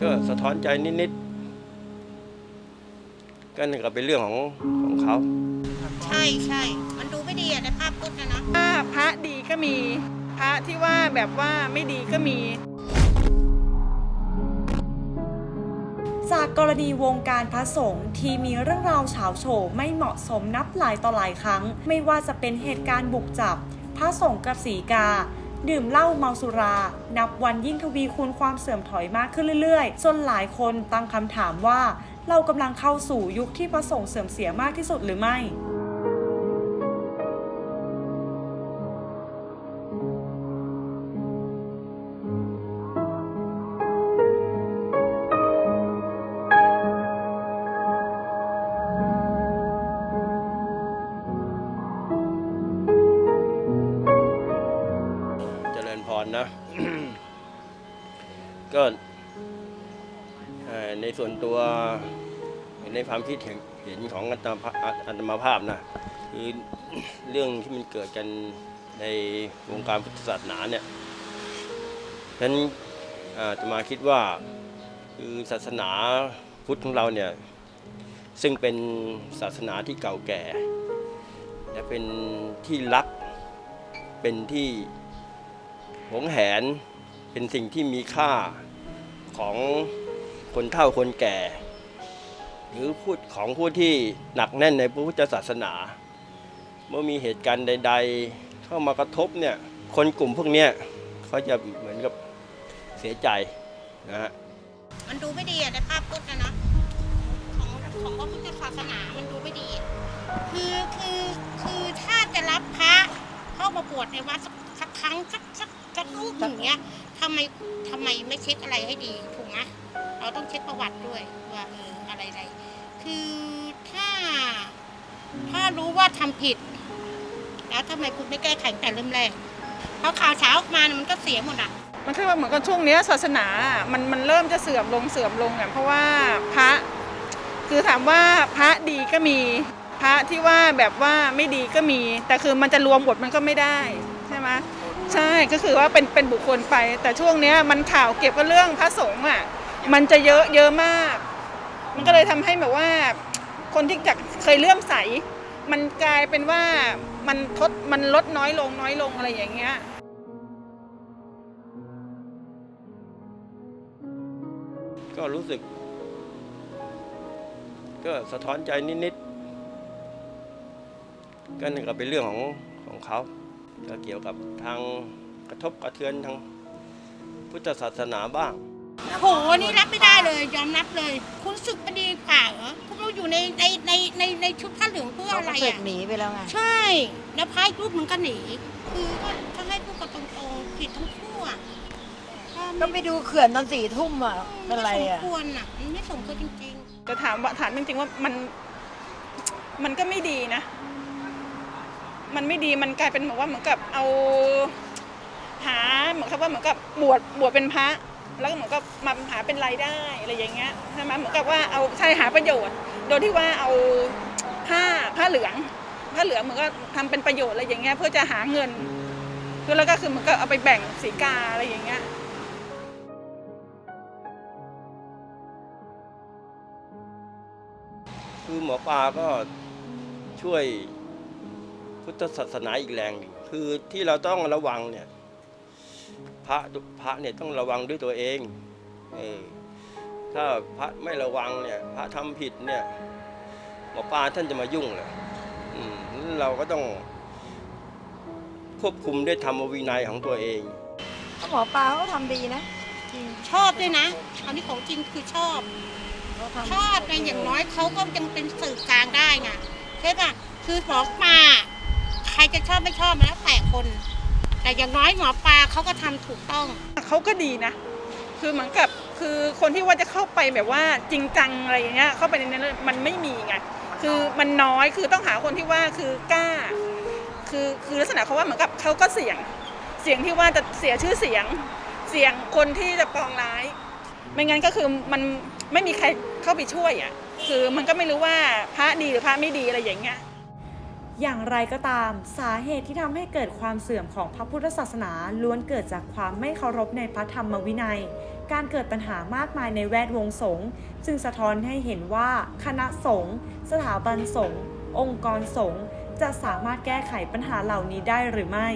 ก็สะท้อนใจนิดๆก็นั่นก็เป็นเรื่องของของเขา ใช่ใช่มันดูไม่ดีอะในภาพพจน์นะนะถ้าพระดีก็มี พระที่ว่าแบบว่าไม่ดีก็มี จากกรณีวงการพระสงฆ์ที่มีเรื่องราวเฉาโฉมไม่เหมาะสมนับหลายต่อหลายครั้ง ไม่ว่าจะเป็นเหตุการณ์บุกจับ พระสงฆ์กับสีกา ดื่มเหล้าเมาสุรา นับวันยิ่งทวีคูณความเสื่อมถอยมากขึ้นเรื่อยๆจนหลายคนตั้งคำถามว่า เรากำลังเข้าสู่ยุคที่พระสงฆ์เสื่อมเสียมากที่สุดหรือไม่ ก็ในส่วนตัวในความคิดเห็นของอัตมาภาอัตมาภาพนะคือเรื่องที่มันเกิดกันในวงการพุทธศาสนาเนี่ยฉะนั้นอาตมาคิดว่าคือศาสนาพุทธของเราเนี่ยซึ่งเป็นศาสนาที่เก่าแก่ และเป็นที่รักเป็นที่หวงแหนเป็นสิ่งที่มีค่า ของคนเฒ่าคนแก่ หรือพูดของผู้ที่หนักแน่นในพระพุทธศาสนา เมื่อมีเหตุการณ์ใด ๆ เข้ามากระทบเนี่ยคนกลุ่มพวกเนี้ยเขาจะเหมือนกับเสียใจนะฮะมันดูไม่ดีอะในภาพพจน์นะนะของของพระพุทธศาสนามันดูไม่ดี คือคือคือถ้าจะรับพระเข้ามาบวชในวัดสักครั้งสักสักสักรูปหนึ่งเนี้ย ทำไมทำไมไม่เช็คอะไรให้ดีถูกไหมเราต้องเช็คประวัติด้วยว่าเอออะไรอะไรคือถ้า ถ้ารู้ว่าทำผิด แล้วทำไมคุณไม่แก้ไขแต่เริ่มแรกเพราะข่าวเช้าออกมามันก็เสียหมดอะมันคือว่าเหมือนกับช่วงนี้ศาสนา มันมันเริ่มจะเสื่อมลงเสื่อมลงอะเพราะว่าพระ คือถามว่าพระดีก็มี พระที่ว่าแบบว่าไม่ดีก็มี แต่คือมันจะรวมหมดมันก็ไม่ได้ใช่ไหม ใช่ก็คือว่าเป็นเป็นบุคคลไป แต่ช่วงเนี้ยมันข่าวเกี่ยวกับเรื่องพระสงฆ์อะมันจะเยอะเยอะมาก มันก็เลยทำให้แบบว่า คนที่จากเคยเลื่อมใส มันกลายเป็นว่ามันทดมันลดน้อยลงน้อยลงอะไรอย่างเงี้ยก็รู้สึก ก็สะท้อนใจนิดๆก็นั่นก็เป็นเรื่องของของเขา ก็เกี่ยวกับทางกระทบกระเทือนทางพุทธศาสนาบ้าง โอ้โหนี่รับไม่ได้เลยยอมรับเลย คุณศึกมันดีกว่าเหรอคุณเราอยู่ในในในในในชุดผ้าเหลืองเพื่อเขาอะไรก็สึกอะหนีไปแล้วไง ใช่ แล้วพายรูปมันก็หนีคือก็ถ้าให้พูดกันตรงๆผิดทั้งคู่อะก็ไปดูเขื่อนตอนสี่ทุ่มอะ เป็นไรไม่สอะมควรอะมันไม่สมควรจริงแต่ถามว่าถามจริงๆว่ามันมันก็ไม่ดีนะ มันไม่ดีมันกลายเป็นเหมือนว่าเหมือนกับเอาหาเหมือนกับว่าเหมือนกับบวชบวชเป็นพระ แล้วก็เหมือนกับมาหาเป็นรายได้อะไรอย่างเงี้ยใช่ไหมเหมือนกับว่าเอาใช่หาประโยชน์ โดยที่ว่าเอาผ้าผ้าเหลืองผ้าเหลืองเหมือนก็ทำเป็นประโยชน์อะไรอย่างเงี้ยเพื่อจะหาเงินคือแล้วก็คือเหมือนกับเอาไปแบ่งสีกาอะไรอย่างเงี้ยคือหมอปลาก็ช่วย พุทธศาสนาอีกแรงหนึ่งคือที่เราต้องระวังเนี่ยพระพระเนี่ยต้องระวังด้วยตัวเองเออถ้าพระไม่ระวังเนี่ยพระทำผิดเนี่ยหมอปลาท่านจะมายุ่งเลยอืมเราก็ต้องควบคุมด้วยธรรมวินัยของตัวเองก็หมอปลาเขาก็ทำดีนะจริงๆชอบด้วยนะอันนี้ของจริงคือชอบเขาทำชอบไงอย่างน้อยเขาก็ยังเป็นสื่อกลางได้ไงใช่ป่ะคือหมอปลาใค รจะชอบไม่ชอบมันแล้วแต่คน แต่อย่างน้อยหมอปลาเขาก็ทำถูกต้องเขาก็ดีนะ คือเหมือนกับคือคนที่ว่าจะเข้าไปแบบว่าจริงจังอะไรอย่างเงี้ยเข้าไปในนั้นมันไม่มีไงคือมันน้อยคือต้องหาคนที่ว่าคือกล้า คือคือลักษณะเขาว่าเหมือนกับเขาก็เสี่ยง เสี่ยงที่ว่าจะเสียชื่อเสียง เสี่ยงคนที่จะปองร้าย ไม่งั้นก็คือมันไม่มีใครเข้าไปช่วยอะคือมันก็ไม่รู้ว่าพระดีหรือพระไม่ดีอะไรอย่างเงี้ย อย่างไรก็ตาม สาเหตุที่ทำให้เกิดความเสื่อมของพระพุทธศาสนาล้วนเกิดจากความไม่เคารพในพระธรรมวินัย การเกิดปัญหามากมายในแวดวงสงฆ์จึงสะท้อนให้เห็นว่าคณะสงฆ์สถาบันสงฆ์องค์กรสงฆ์จะสามารถแก้ไขปัญหาเหล่านี้ได้หรือไม่